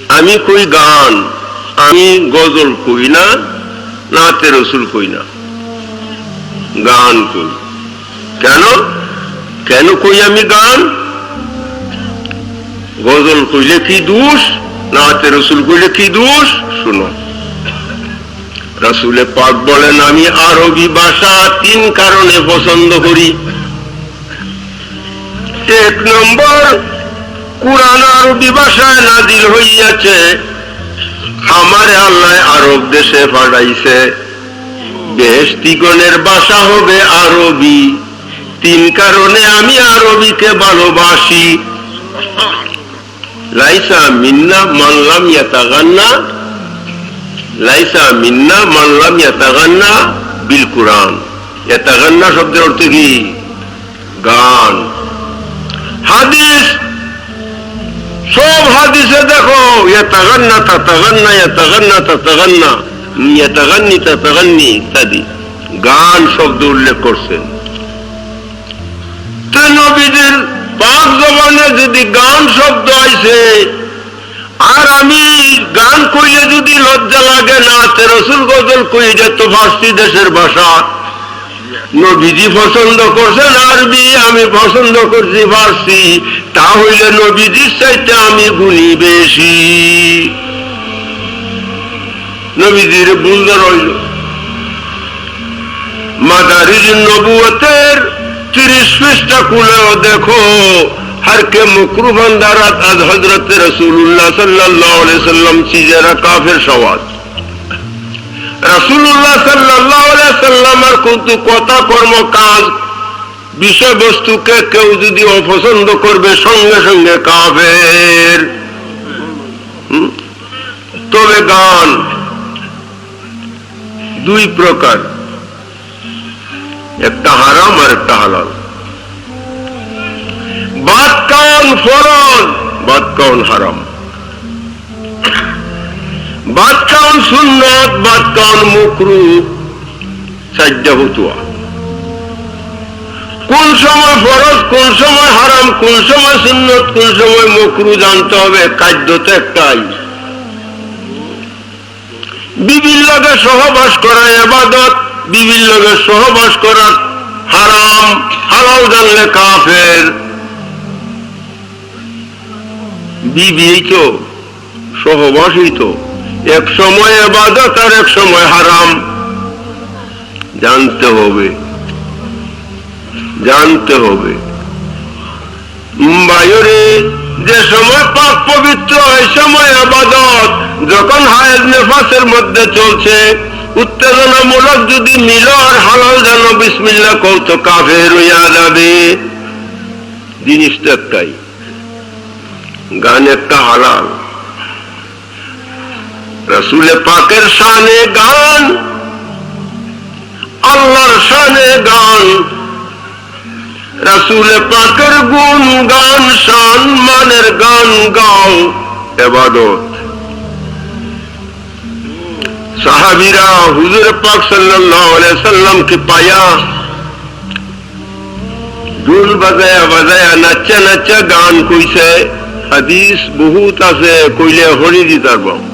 আমি কই গান? আমি গজল কই না, নাতে রসুল কই না? গান কই। কেন? কেন কই আমি গান? গজল কইলে কি দোষ? নাতে রসুল কইলে কি দোষ? শুনো। রসুলে পাক বলেন, আমি আরবি ভাষা তিন কারণে পছন্দ করি। এক নম্বর কোরআন আরবি ভাষায় নাজিল হইয়াছে। আমার আল্লাহ আরব দেশে পাঠাইছে। বেহস্তিগণের ভাষা হবে আরবি। তিন কারণে আমি আরবিকে ভালোবাসি। লাইসা মিন্না মানলাম ইয়াতাগান্না। লাইসা মিন্না মানলাম ইয়াতাগান্না বিল কোরআন। ইয়াতাগান্না শব্দের অর্থ কি? গান। হাদিস হাদিসে দেখো ইত্যাদি। গান শব্দ উল্লেখ নবীদের জবানে যদি গান শব্দ আইছে, আর আমি গান কইলে যদি লজ্জা লাগে না, তে রসুল গজল কই যে তো ফার্সি দেশের ভাষা। নবীজি পছন্দ করছেন আরবি, আমি পছন্দ করছি ফার্সি। তা হইলে নবীজির চাইতে আমি গুণী বেশি। নবীজির বুন্দর রইল। মাদারিজ নবুয়তের তিরিশ পৃষ্ঠা খুলেও দেখো, হারকে মকরুফান দারাত আজ হজরত রসুল্লাহ সাল্লাহ সাল্লাম চিজারা কাফের সওয়াজ। রসুল্লাহ সাল্লাহ সাল্লামার কিন্তু কথা কর্ম কাজ, বিষয়বস্তুকে কেউ যদি অপছন্দ করবে সঙ্গে সঙ্গে কাফের। তবে গান দুই প্রকার, একটা হারাম আর একটা হালাল। বাদ কাউন ফরজ, বাদ কাউন হারাম। বাদ কাউন সুন্নত বাদ কাউন মুকরু হতুয়া। কোন সময় ফরজ, কোন সময় হারাম, কোন সময় সুন্নত, কোন সময় মকরু জানতে হবে খাদ্য তো একটাই। বিভিন্ন লোকে সহবাস করা এবাদত লোকে সহবাস করা হারাম, হালাল জানলে কাফের। বিবি তো, সহবাসই তো। এক সময় এবাদত আর এক সময় হারাম। জানতে হবে। জানতে হবে। বায়ুরে যে সময় পাক পবিত্র এই সময় আবাদত। যখন হায়েজ নেফাসের মধ্যে চলছে, উত্তেজনামূলক যদি মিল আর হালাল যেন বিসমিল্লা কৌত কাফের হইয়া যাবে। জিনিসটা একটাই, গান একটা হালাল। রসুলে পাকের শানে গান আল্লাহর শানে গান রসুলে পাকের গুণ গান শান মানের গান গাও এবাদত সাহাবিরা হুজুর পাক সাল্লাল্লাহু আলাইহি সাল্লামকে পায়া ঢোল বাজায়া বাজায়া নাচা নাচা গান কইছে হাদিস বহুত আছে কইলে হরি দিতার বাবু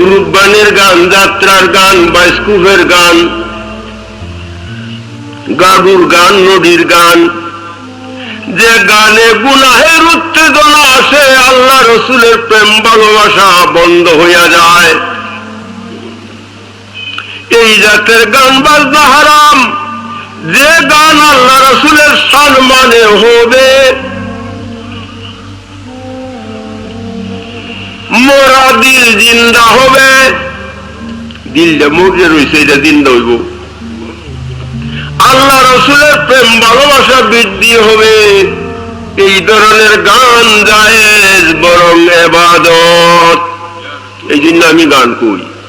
রূপবানের গান, যাত্রার গান বাইস্কুফের গান গাডুর গান, নদীর গান। যে গানে গুনাহের উত্তেজনা আসে, আল্লাহ রসুলের প্রেম ভালোবাসা বন্ধ হইয়া যায়। এই জাতের গান বাজনা হারাম। যে গান আল্লাহ রসুলের সম্মানে হবে। মোরা দিল জিন্দা হবে। দিলটা মরে রয়েছে এটা জিন্দা হইব। আল্লাহ রসুলের প্রেম, ভালোবাসা বৃদ্ধি হবে। এই ধরনের গান জায়েজ এবাদত। এই জন্য আমি গান করি।